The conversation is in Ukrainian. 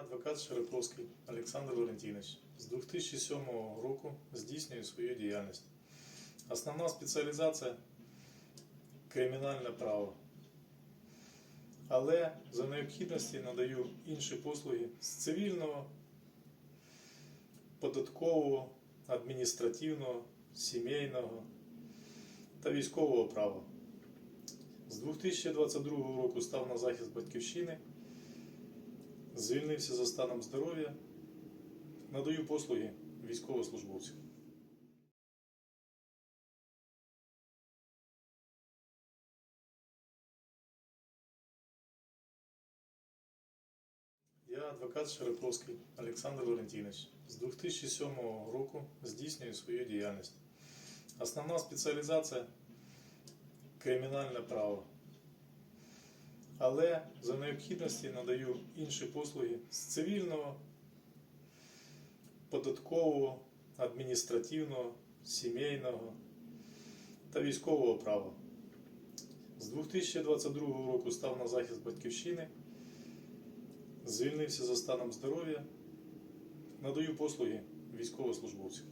Адвокат Широковський Олександр Валентинович. З 2007 року здійснюю свою діяльність. Основна спеціалізація кримінальне право. Але за необхідності надаю інші послуги з цивільного, податкового, адміністративного, сімейного та військового права. З 2022 року став на захист батьківщини, звільнився за станом здоров'я, надаю послуги військовослужбовцям. Я адвокат Широковський Олександр Валентинович. З 2007 року здійснюю свою діяльність. Основна спеціалізація кримінальне право. Але за необхідності надаю інші послуги з цивільного, податкового, адміністративного, сімейного та військового права. З 2022 року став на захист батьківщини, звільнився за станом здоров'я, надаю послуги військовослужбовцям.